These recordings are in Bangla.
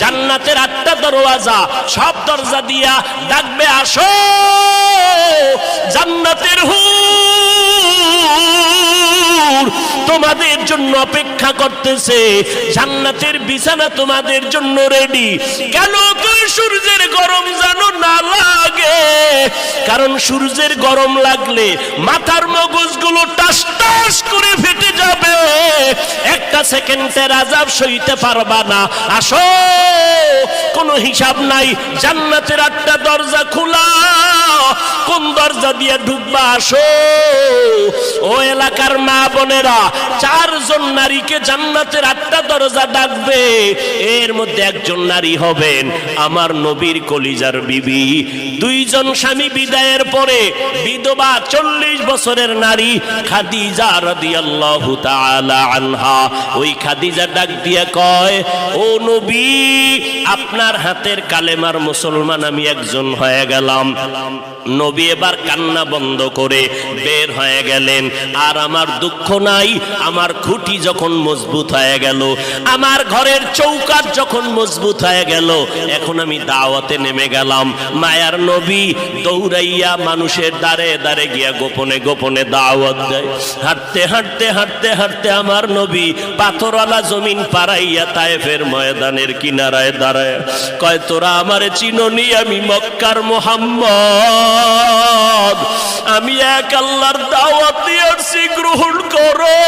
জান্নাতের আটটা দরওয়াজা, সব দরজা দিয়া ডাকবে, আসো, জান্নাতের হু তোমাদের জন্য অপেক্ষা করতেছে। জান্নাতের বিছানা তোমাদের জন্য রেডি কেন তুই কারণ সূর্যের গরম লাগলে মাথার মগজগুলো টাস টাস করে ফেটে যাবে। একটা সেকেন্ডের আজাব সইতে পারবা না। আসো, কোনো হিসাব নাই। জান্নাতের আটটা দরজা দরজা দিয়ে ঢুকবা আসো। ও এলাকার মা বোনেরা, চারজন নারীকে জান্নাতের আটটা দরজা ডাকবে, এর মধ্যে একজন নারী হবেন আমার নবীর কলিজার বিবি। দুইজন স্বামী বিদায়ের পরে বিধবা চল্লিশ বছরের নারী খাদিজা রাদিয়াল্লাহু তাআলা আনহা। ওই খাদিজা ডাক দিয়ে কয়, ও নবী, আপনার হাতের কালেমার মুসলমান আমি একজন হয়ে গেলাম। নবী এবার কান্না বন্ধ করে বের হয়ে গেলেন। আর আমার দুঃখ নাই, আমার খুঁটি যখন মজবুত হয়ে গেল, আমার ঘরের চৌকাট যখন মজবুত হয়ে গেল, এখন আমি দাওয়াতে নেমে গেলাম। মায়ার নবী দৌড়াইয়া মানুষের দ্বারে দ্বারে গিয়া গোপনে গোপনে দাওয়াত দেয়। হাঁটতে হাঁটতে হাঁটতে হাঁটতে আমার নবী পাথরওয়ালা জমিন পাড়াইয়া তায়েফের ময়দানের কিনারায় দাঁড়ায়। কয়, তোরা আমারে চিননি আমি মক্কার মোহাম্মদ? আমি এক আল্লাহর দাওয়াত দিয়ে গ্রহণ করো।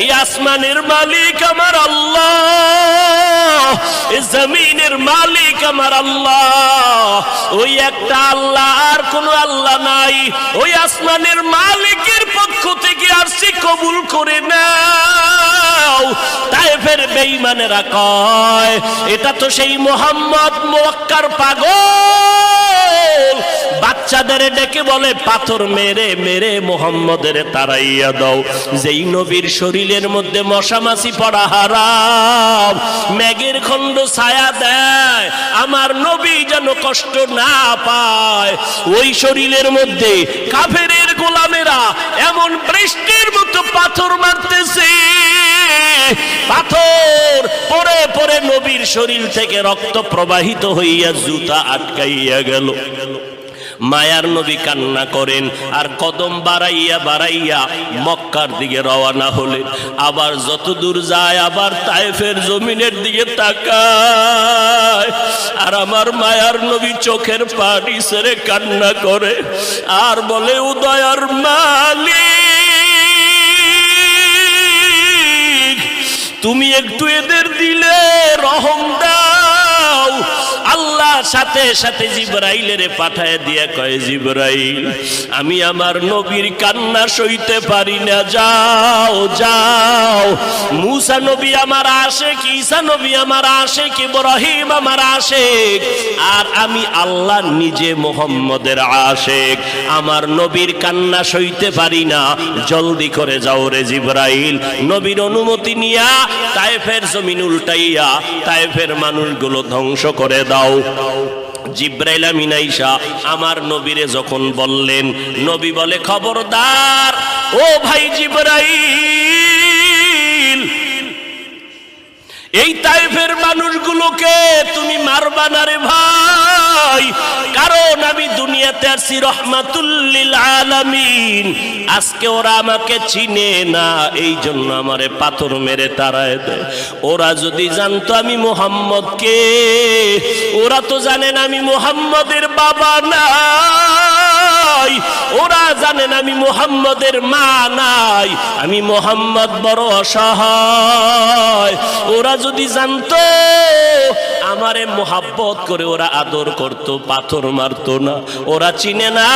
এই আসমানের মালিক আমার আল্লাহ জমিনের মালিক আমার আল্লাহ। ওই একটা আল্লাহ আর কোন আল্লাহ নাই। ওই আসমানের মালিকের পক্ষ থেকে আসছি কবুল করে নাও। তাইফের বেঈমানেরা কয়, এটা তো সেই মোহাম্মদ মোয়াক্কার পাগল। বাচ্চাদের ডেকে বলে, পাথর মেরে মেরে মোহাম্মদের তারাইয়া দাও। যেই নবীর শরীরের মধ্যে মশামাছি পড়া হারাম ম্যাগের খণ্ড ছায়া দেয়, আমার নবী যেন কষ্ট না পায়। ওই শরীরের মধ্যে কাফেরের গোলামেরা এমন বৃষ্টির মতো পাথর মারতেছে। পাথর পরে পরে নবীর শরীর থেকে রক্ত প্রবাহিত হইয়া জুতা আটকাইয়া গেল। মায়ার নবী কান্না করেন আর কদম বাড়াইয়া বাড়াইয়া মক্কার দিকে রওয়ানা হলেন। আবার যত দূর যায় আবার তাইফের জমিনের দিকে তাকায়। আর আমার মায়ার নবী চোখের পানি সেরে কান্না করে আর বলে, উদয়ার মালিক, তুমি একটু এদের দিলে রহম দাও। আল্লাহ সাথে সাথে জিব্রাইলের পাঠায় দিয়া কয়, জিব্রাইল, আমি আমার নবীর কান্না সইতে পারি না। যাও যাও। মুসা নবী আমার আশেক, ঈসা নবী আমার আসে কি ইব্রাহিম আমার আশেক, আর আমি আল্লাহ নিজে মোহাম্মদের আশেক। আমার নবীর কান্না সইতে পারি না। জলদি করে যাও রে জিব্রাইল। নবীর অনুমতি নিয়া তায়েফের জমিন উল্টাইয়া তায়েফের মানুষগুলো ধ্বংস করে দাও। জিব্রাইল মিনাইশা আমার নবীরে যখন বললেন, নবী বলে, খবরদার, ও ভাই জিব্রাইল, এই টাইপের মানুষগুলোকে তুমি মারবা না রে ভাই? কারণ আমি দুনিয়াতে আসছি রহমাতুল্লিল আলামিন। আজকে ওরা আমাকে চিনে না এই জন্য আমারে পাথর মেরে তারায় দেয়। ওরা যদি জানতো আমি মোহাম্মদকে, ওরা তো জানেন আমি মোহাম্মদের বাবা নাই। ওরা জানেন আমি মোহাম্মদের মা নাই। আমি মোহাম্মদ বড় অসহায়। ওরা যদি জানতো আমারে মোহাব্বত করে ওরা আদর করত, পাথর মারতো না। ওরা চিনে না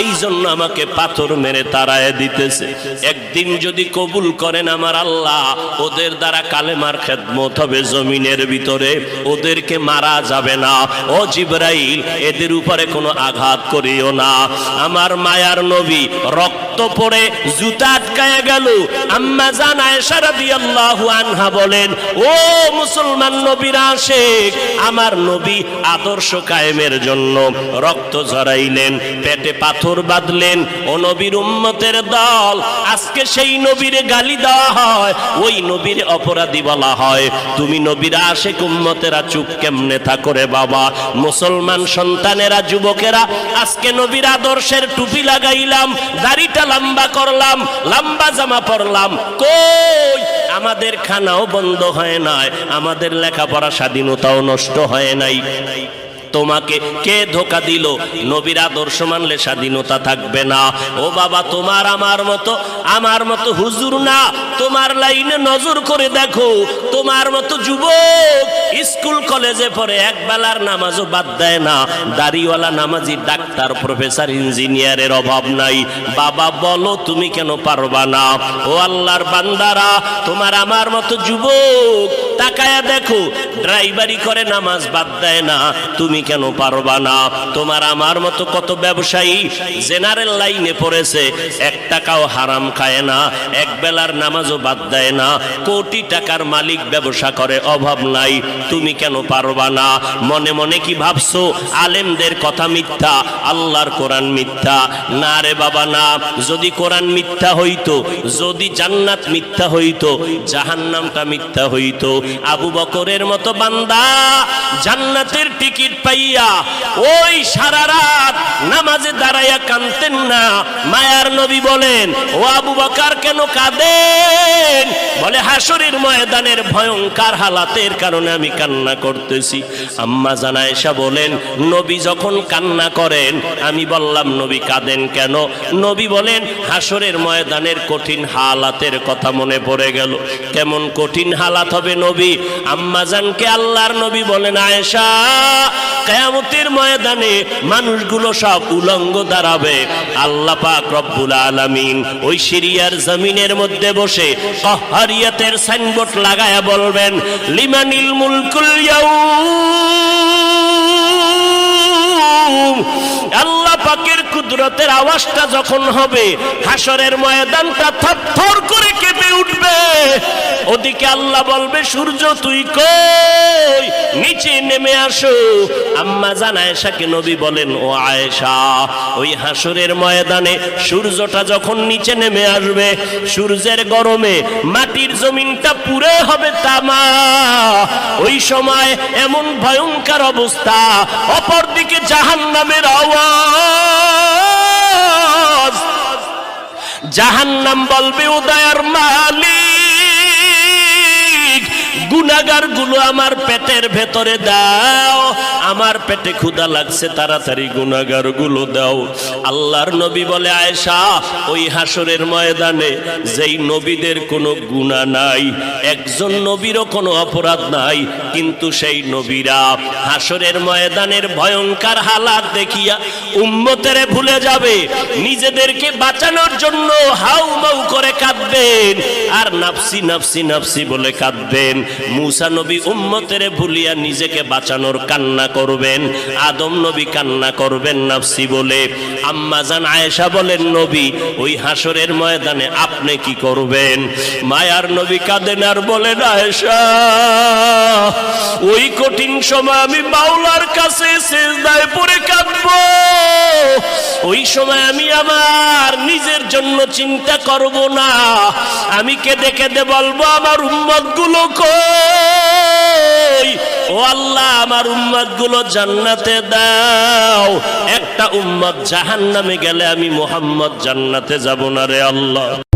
এই জন্য আমাকে পাথর মেরে তারায় দিতেছে। একদিন যদি কবুল করেন আমার আল্লাহ, ওদের দ্বারা কালেমার খেদমত হবে জমিনের ভিতরে। ওদেরকে মারা যাবে না। ও জিব্রাইল, এদের উপরে কোনো আঘাত করিও না। আমার মায়ার নবী, রক্ত পড়ে জুতা আটকায় গেল। আম্মা জান আয়েশা রাদিয়াল্লাহু আনহা বলেন, ও মুসলমান নবীর আশেক আমার নবী আদর্শ কায়েমের জন্য রক্ত ঝরাইলেন, পেটে পাথর বাঁধলেন। ও নবীর উম্মতের দল, আজকে সেই নবীর গালি দেওয়া হয়, ওই নবীর অপরাধী বলা হয়। তুমি নবীর আশেক উম্মতেরা চুপ কেমনে থাকো রে বাবা? মুসলমান সন্তানেরা, যুবকেরা, আজকে নবীর আদর্শের টুপি লাগাইলাম, দাড়িটা লম্বা করলাম, লম্বা জামা পরলাম। কই? আমাদের খানাও বন্ধ হয় নাই আমাদের লেখাপড়া স্বাধীনতাও নষ্ট হয় নাই। তোমাকে কে ধোকা দিল? নবীর আদর্শ মানলে স্বাধীনতা থাকবে না। ও বাবা, তোমার আমার মতো আমার মতো হুজুর না। তোমার লাইনে নজর করে দেখো, তোমার মতো যুবক স্কুল, কলেজে পড়ে এক বেলার নামাজও বাদ দেয় না। দাড়িওয়ালা নামাজি, ডাক্তার, প্রফেসর, ইঞ্জিনিয়ারের অভাব নাই। বাবা, বলো তুমি কেন পারবা না? ও আল্লাহর বান্দারা, তোমার আমার মতো যুবক, তাকায়া দেখো, ড্রাইভারি করে নামাজ বাদ দেয় না। তুমি কেন পারবা না? তোমার আমার মতো কত ব্যবসায়ী জেনারেল লাইনে পড়েছে, এক টাকাও হারাম খায় না, এক বেলার নামাজও বাদ দেয় না, কোটি টাকার মালিক ব্যবসা করে, অভাব নাই, তুমি কেন পারবা না? মনে মনে কি ভাবছ? আলেমদের কথা মিথ্যা, আল্লাহর কোরআন মিথ্যা। না রে বাবা, না। যদি কোরআন মিথ্যা হইতো, যদি জান্নাত মিথ্যা হইতো, জাহান্নামটা মিথ্যা হইতো। আবু বকরের মতো বান্দা জান্নাতের টিকিট পাইয়া ওই সারা রাত নামাজে দাঁড়াইয়া কানতেন না। মায়ার নবী বলেন, ও আবু বকার, কেন কাঁদেন? বলে, হাসরের ময়দানের ভয়ঙ্কর হালাতের কারণে আমি কান্না করতেছি। আম্মা জানায়সা বলেন, নবী যখন কান্না করেন, আমি বললাম, নবী কাঁদেন কেন? নবী বলেন, হাসরের ময়দানের কঠিন হালাতের কথা মনে পড়ে গেল। কেমন কঠিন হালাত হবে নবী? আম্মাজানকে আল্লাহর নবী বলেন, আয়েশা কেয়ামতের ময়দানে মানুষগুলো সব উলঙ্গ দাঁড়াবে। আল্লাহ পাক রব্বুল আলামিন ওই সিরিয়ার জমিনের মধ্যে বসে কহারিয়াতের সাইনবোর্ড লাগায়া বলবেন, লিমানিল মুলকুল ইয়াউম। আল্লাহ পাকের কুদরতের আওয়াজটা যখন হবে হাসরের ময়দানটা থরথর করে কেঁপে উঠবে। ওদিকে আল্লাহ বলবে, সূর্য তুই কই? নিচে নেমে আসো। আম্মা জান আয়েশাকে নবী বলেন, ও আয়েশা, ওই হাসুরের ময়দানে সূর্যটা যখন নিচে নেমে আসবে, সূর্যের গরমে মাটির জমিনটা পুরে হবে তামা। ওই সময় এমন ভয়ঙ্কর অবস্থা, অপরদিকে জাহান নামের আওয়াজ। জাহান্নাম বলবে, উদয়ার মালিক। গুনাগারগুলো আমার পেটের ভেতরে দাও। আমার পেটে ক্ষুধা লাগছে, তাড়াতাড়ি গুনাগারগুলো দাও। আল্লাহর নবী বলে, আয়েশা, ওই হাসরের ময়দানে যেই নবীদের কোনো গুণা নাই, একজন নবীরও কোনো অপরাধ নাই, কিন্তু সেই নবীরা হাসরের ময়দানের ভয়ঙ্কর হালাত দেখিয়া উম্মতেরে ভুলে যাবে। নিজেদেরকে বাঁচানোর জন্য হাউ মাউ করে কাঁদবেন। আর নাফসি নাফসি নাফসি বলে কাঁদবেন। মুসা নবী উম্মতেরে ভুলিয়া নিজেকে বাঁচানোর কান্না করবেন, আদম নবী কান্না করবেন নাফসি বলে। আম্মাজান আয়েশা বলেন, নবী, ওই হাসরের ময়দানে আপনি কি করবেন? মায়ার নবী কাঁদেন আর বলেন, আয়েশা, ওই কঠিন সময় আমি বাউলার কাছে সেজদায় পড়ে কাঁদবো। ওই সময় আমি আমার নিজের জন্য চিন্তা করব না। আমি কেঁদে কেঁদে বলব, আমার উম্মতগুলো কই? আল্লাহ, আমার উম্মতগুলো জান্নাতে দাও। একটা উম্মত জাহান্নামে গেলে আমি মোহাম্মদ জান্নাতে যাব না রে আল্লাহ।